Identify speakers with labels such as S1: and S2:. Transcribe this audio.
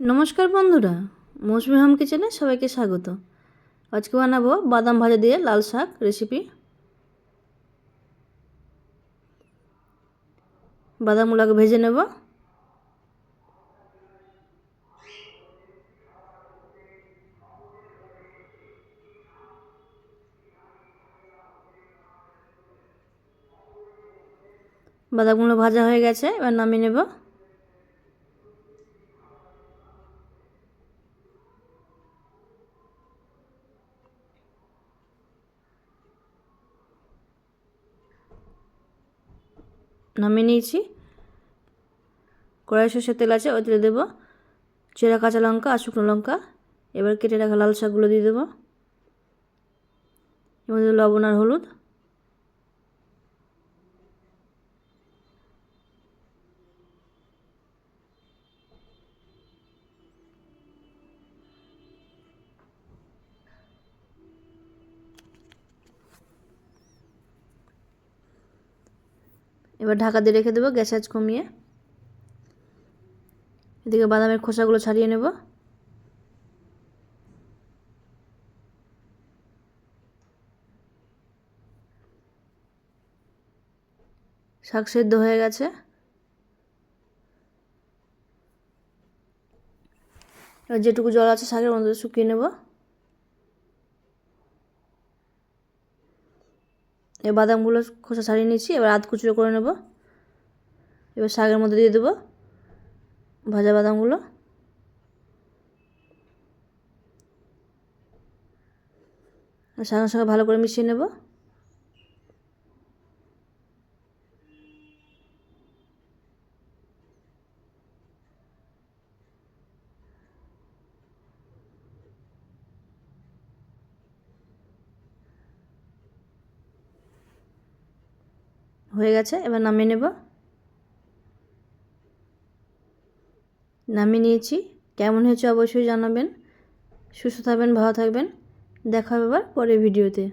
S1: নমস্কার বন্ধুরা, মৌসুমি হোম কিচেনে সবাইকে স্বাগত। আজকে বানাবো বাদাম ভাজা দিয়ে লাল শাক রেসিপি বাদামগুলোকে ভেজে নেব। বাদামগুলো ভাজা হয়ে গেছে, এবার নামিয়ে নেব। নামিয়ে নিয়েছি। কড়াই সর্ষের তেল আছে, ওই তেলে দেবো। চেরা কাঁচা লঙ্কা আর শুকনো লঙ্কা। এবার কেটে রাখা লাল শাকগুলো দিয়ে দেবো। এবার লবণ আর হলুদ। এবার ঢাকা দিয়ে রেখে দেবো গ্যাস আঁচ কমিয়ে। এদিকে বাদামের খোসাগুলো ছাড়িয়ে নেব। শাক সেদ্ধ হয়ে গেছে। এবার যেটুকু জল আছে শাকের মধ্যে শুকিয়ে নেব। এবার বাদামগুলো খোসা ছাড়িয়ে নিচ্ছি, এবার আধ কুচুরো করে নেব। এবার শাকের মধ্যে দিয়ে দেবো ভাজা বাদামগুলো। শাকের সঙ্গে ভালো করে মিশিয়ে নেব। হয়ে গেছে, এবার নামিয়ে নেব। নামিয়ে নিয়েছি। কেমন হয়েছে অবশ্যই জানাবেন। সুস্থ থাকবেন, ভালো থাকবেন। দেখা হবে আবার পরের ভিডিওতে।